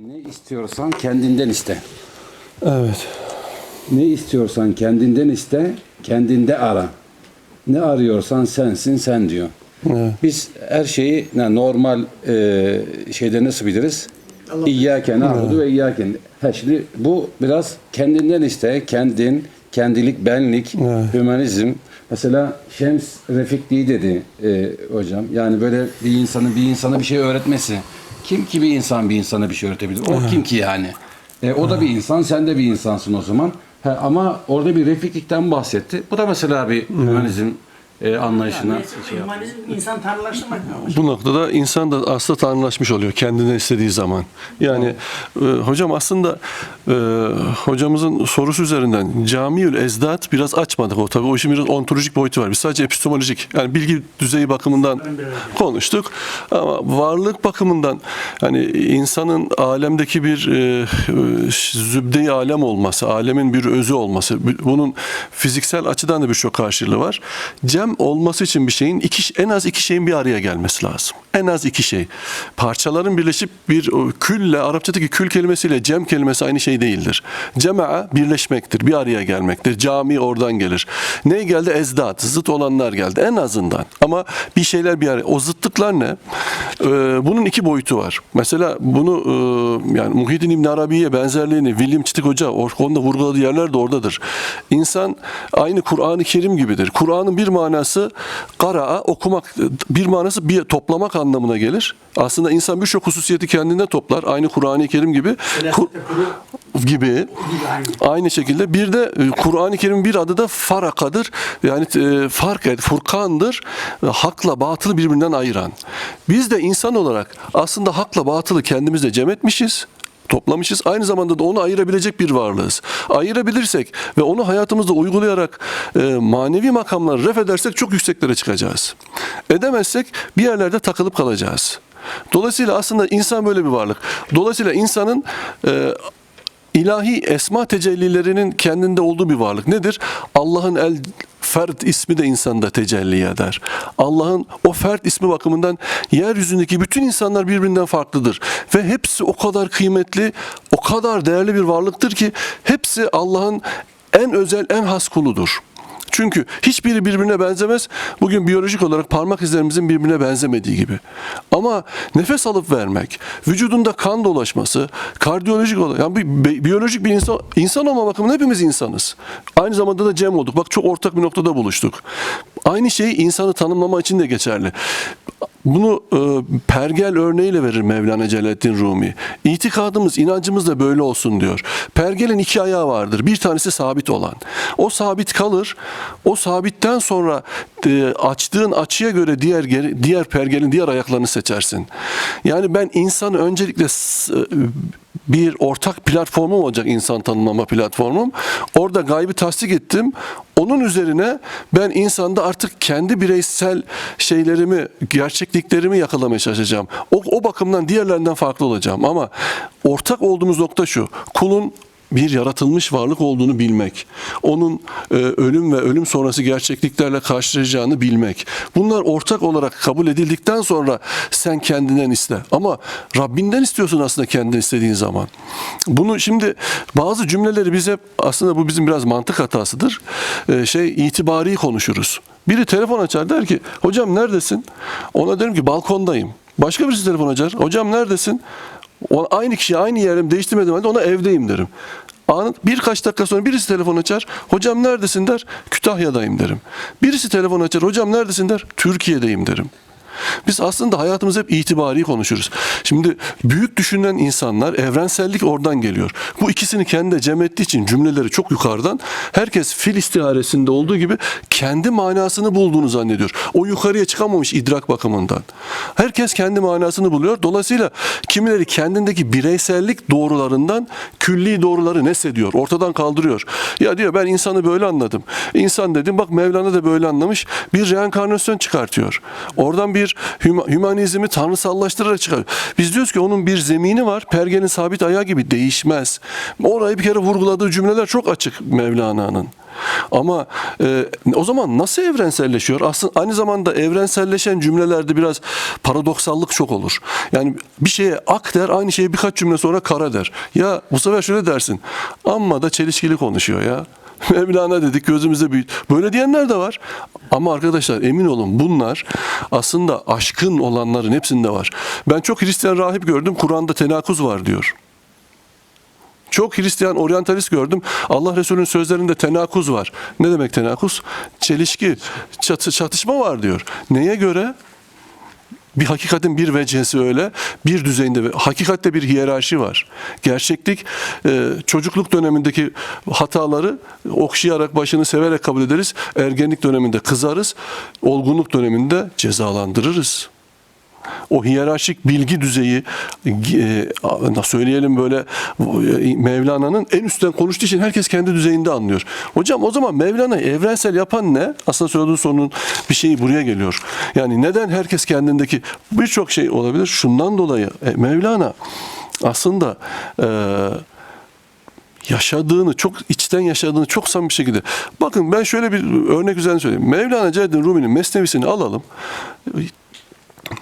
Ne istiyorsan kendinden iste. Evet. Ne istiyorsan kendinden iste, kendinde ara. Ne arıyorsan sensin sen diyor. Evet. Biz her şeyi ne, normal e, şeyde nasıl biliriz? İyyâke na'budu ve iyyâke. Ha şimdi bu biraz kendinden iste, kendin, kendilik, benlik, Evet. hümanizm. Mesela Şems Refikliği dedi e, hocam. Yani böyle bir insanın bir insana bir şey öğretmesi. Kim ki bir insan bir insana bir şey öğretebilir? O kim ki yani? E, o da bir insan, sen de bir insansın o zaman. Ha, ama orada bir refiklikten bahsetti. Bu da mesela bir hümanizm e, anlayışına Yani şey insan tanrılaştırmak mı? Bu noktada insan da aslında tanrılaşmış oluyor kendinden istediği zaman. Yani e, hocam aslında e, hocamızın sorusu üzerinden camiül ezdat biraz açmadık o tabii o işin biraz ontolojik boyutu var. Biz sadece epistemolojik yani bilgi düzeyi bakımından konuştuk. Ama varlık bakımından hani insanın alemdeki bir e, e, zübde-i alem olması, alemin bir özü olması, bunun fiziksel açıdan da birçok karşılığı var. Cem olması için bir şeyin iki, en az iki şeyin bir araya gelmesi lazım. En az iki şey. Parçaların birleşip bir külle, Arapçadaki kül kelimesiyle cem kelimesi aynı şey değildir. Cema'a birleşmektir, bir araya gelmektir. Cami oradan gelir. Ne geldi? Ezdat, zıt olanlar geldi en azından. Ama bir şeyler bir araya. O zıtlıklar ne? Ee, bunun iki boyutu var. Mesela bunu e, yani Muhyiddin İbn Arabi'ye benzerliğini William Çitik Hoca o konuda vurguladığı yerler de oradadır. İnsan aynı Kur'an-ı Kerim gibidir. Kur'an'ın bir manası kara'a okumak, bir manası bir toplamak anlamına gelir. Aslında insan birçok hususiyeti kendinde toplar. Aynı Kur'an-ı Kerim gibi. Kur- gibi. Aynı şekilde bir de e, Kur'an-ı Kerim bir adı da farakadır. Yani e, fark et, furkandır. E, Hakla batılı birbirinden ayıran. Biz de insan olarak aslında hakla batılı kendimizde cem etmişiz toplamışız. Aynı zamanda da onu ayırabilecek bir varlığız. Ayırabilirsek ve onu hayatımızda uygulayarak e, manevi makamları ref edersek çok yükseklere çıkacağız. Edemezsek bir yerlerde takılıp kalacağız. Dolayısıyla aslında insan böyle bir varlık. Dolayısıyla insanın e, ilahi esma tecellilerinin kendinde olduğu bir varlık. Nedir? Allah'ın el fert ismi de insanda tecelli eder. Allah'ın o fert ismi bakımından yeryüzündeki bütün insanlar birbirinden farklıdır. Ve hepsi o kadar kıymetli, o kadar değerli bir varlıktır ki hepsi Allah'ın en özel, en has kuludur. Çünkü hiçbiri birbirine benzemez. Bugün biyolojik olarak parmak izlerimizin birbirine benzemediği gibi. Ama nefes alıp vermek, vücudunda kan dolaşması, kardiyolojik olarak yani bir bi- biyolojik bir insan insan olma bakımından hepimiz insanız. Aynı zamanda da cem olduk. Bak çok ortak bir noktada buluştuk. Aynı şey insanı tanımlama için de geçerli. Bunu e, pergel örneğiyle verir Mevlana Celaleddin Rumi. İtikadımız, inancımız da böyle olsun diyor. Pergelin iki ayağı vardır. Bir tanesi sabit olan. O sabit kalır. O sabitten sonra e, açtığın açıya göre diğer diğer pergelin diğer ayaklarını seçersin. Yani ben insanı öncelikle e, bir ortak platformum olacak insan tanımlama platformum. Orada gaybı tasdik ettim. Onun üzerine ben insanda artık kendi bireysel şeylerimi, gerçekliklerimi yakalamaya çalışacağım. O, o bakımdan diğerlerinden farklı olacağım. Ama ortak olduğumuz nokta şu. Kulun bir yaratılmış varlık olduğunu bilmek. Onun e, ölüm ve ölüm sonrası gerçekliklerle karşılaşacağını bilmek. Bunlar ortak olarak kabul edildikten sonra sen kendinden iste. Ama Rabbinden istiyorsun aslında kendin istediğin zaman. Bunu şimdi bazı cümleleri biz hep aslında bu bizim biraz mantık hatasıdır. E, şey itibari konuşuruz. Biri telefon açar der ki hocam neredesin? Ona derim ki balkondayım. Başka birisi telefon açar. Hocam neredesin? Aynı kişi aynı yerim değiştirmedim halde ona evdeyim derim. Birkaç dakika sonra birisi telefon açar. Hocam neredesin der. Kütahya'dayım derim. Birisi telefon açar. Hocam neredesin der. Türkiye'deyim derim. Biz aslında hayatımızda hep itibari konuşuruz. Şimdi büyük düşünen insanlar evrensellik oradan geliyor. Bu ikisini kendi cem ettiği için cümleleri çok yukarıdan herkes fil istiharesinde olduğu gibi kendi manasını bulduğunu zannediyor. O yukarıya çıkamamış idrak bakımından. Herkes kendi manasını buluyor. Dolayısıyla kimileri kendindeki bireysellik doğrularından külli doğruları nesediyor. Ortadan kaldırıyor. Ya diyor ben insanı böyle anladım. İnsan dedim bak Mevlana da böyle anlamış. Bir reenkarnasyon çıkartıyor. Oradan bir hüma- hümanizmi tanrısallaştırarak çıkarıyor. Biz diyoruz ki onun bir zemini var. Pergenin sabit ayağı gibi değişmez. Orayı bir kere vurguladığı cümleler çok açık Mevlana'nın. Ama e, o zaman nasıl evrenselleşiyor? Aslında aynı zamanda evrenselleşen cümlelerde biraz paradoksallık çok olur. Yani bir şeye ak der, aynı şeye birkaç cümle sonra kara der. Ya bu sefer şöyle dersin. Amma da çelişkili konuşuyor ya. Mevlana dedik gözümüzde büyüt. Böyle diyenler de var. Ama arkadaşlar emin olun bunlar aslında aşkın olanların hepsinde var. Ben çok Hristiyan rahip gördüm. Kur'an'da tenakuz var diyor. Çok Hristiyan oryantalist gördüm. Allah Resulü'nün sözlerinde tenakuz var. Ne demek tenakuz? Çelişki, çatı, çatışma var diyor. Neye göre? Bir hakikatin bir vecihesi öyle, bir düzeyinde hakikatte bir hiyerarşi var. Gerçeklik e, çocukluk dönemindeki hataları okşayarak başını severek kabul ederiz. Ergenlik döneminde kızarız, olgunluk döneminde cezalandırırız o hiyerarşik bilgi düzeyi e, söyleyelim böyle Mevlana'nın en üstten konuştuğu için herkes kendi düzeyinde anlıyor. Hocam o zaman Mevlana evrensel yapan ne? Aslında söylediğin sorunun bir şeyi buraya geliyor. Yani neden herkes kendindeki birçok şey olabilir? Şundan dolayı e, Mevlana aslında e, yaşadığını, çok içten yaşadığını çok samimi bir şekilde. Bakın ben şöyle bir örnek üzerine söyleyeyim. Mevlana Celleddin Rumi'nin Mesnevisini alalım.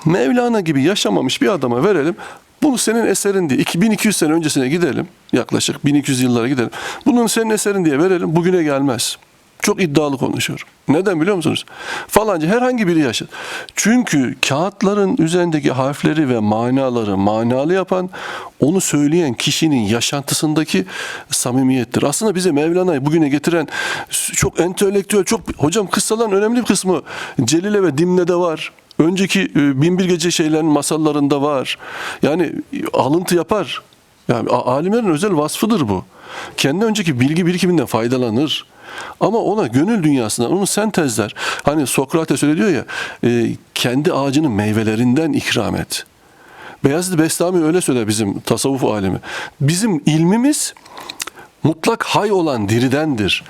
Mevlana gibi yaşamamış bir adama verelim. Bunu senin eserin diye 2200 sene öncesine gidelim. Yaklaşık 1200 yıllara gidelim. Bunun senin eserin diye verelim. Bugüne gelmez. Çok iddialı konuşuyorum. Neden biliyor musunuz? Falanca herhangi biri yaşadı. Çünkü kağıtların üzerindeki harfleri ve manaları manalı yapan, onu söyleyen kişinin yaşantısındaki samimiyettir. Aslında bize Mevlana'yı bugüne getiren çok entelektüel, çok hocam kıssaların önemli bir kısmı Celile ve Dimne'de var. Önceki e, Binbir Gece şeylerin masallarında var. Yani alıntı yapar. Yani alimlerin özel vasfıdır bu. Kendi önceki bilgi birikiminden faydalanır. Ama ona gönül dünyasından onu sentezler. Hani Sokrates öyle diyor ya, e, kendi ağacının meyvelerinden ikram et. Beyazıt Bestami öyle söyler bizim tasavvuf alemi. Bizim ilmimiz mutlak hay olan diridendir.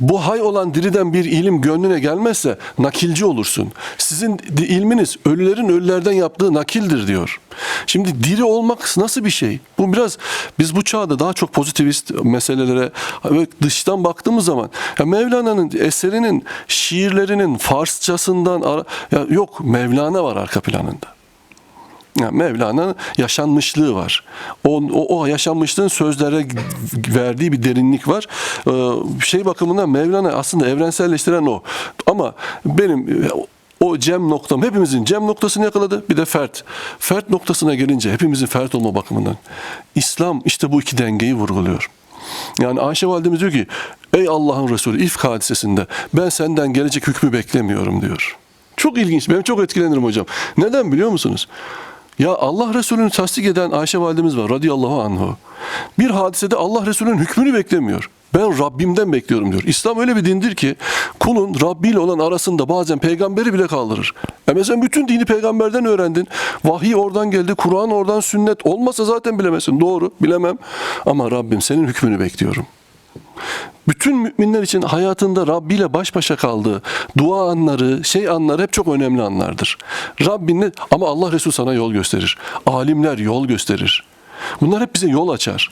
Bu hay olan diriden bir ilim gönlüne gelmezse nakilci olursun. Sizin ilminiz ölülerin ölülerden yaptığı nakildir diyor. Şimdi diri olmak nasıl bir şey? Bu biraz biz bu çağda daha çok pozitivist meselelere ve dıştan baktığımız zaman ya Mevlana'nın eserinin şiirlerinin Farsçasından ya yok Mevlana var arka planında. Yani Mevlana'nın yaşanmışlığı var. O, o, o yaşanmışlığın sözlere verdiği bir derinlik var. Ee, şey bakımından Mevlana aslında evrenselleştiren o. Ama benim o cem noktam, hepimizin cem noktasını yakaladı. Bir de fert. Fert noktasına gelince hepimizin fert olma bakımından. İslam işte bu iki dengeyi vurguluyor. Yani Ayşe validemiz diyor ki ey Allah'ın Resulü ifk hadisesinde ben senden gelecek hükmü beklemiyorum diyor. Çok ilginç. Ben çok etkilenirim hocam. Neden biliyor musunuz? Ya Allah Resulü'nü tasdik eden Ayşe validemiz var radıyallahu anhu. Bir hadisede Allah Resulü'nün hükmünü beklemiyor. Ben Rabbimden bekliyorum diyor. İslam öyle bir dindir ki kulun Rabbi ile olan arasında bazen peygamberi bile kaldırır. E mesela bütün dini peygamberden öğrendin. Vahiy oradan geldi, Kur'an oradan sünnet. Olmasa zaten bilemezsin. Doğru, bilemem. Ama Rabbim senin hükmünü bekliyorum. Bütün müminler için hayatında Rabbi ile baş başa kaldığı dua anları, şey anları hep çok önemli anlardır. Rabbin ama Allah Resulü sana yol gösterir. Alimler yol gösterir. Bunlar hep bize yol açar.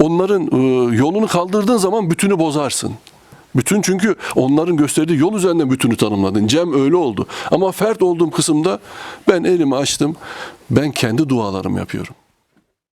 Onların e, yolunu kaldırdığın zaman bütünü bozarsın. Bütün çünkü onların gösterdiği yol üzerinden bütünü tanımladın. Cem öyle oldu. Ama fert olduğum kısımda ben elimi açtım. Ben kendi dualarımı yapıyorum.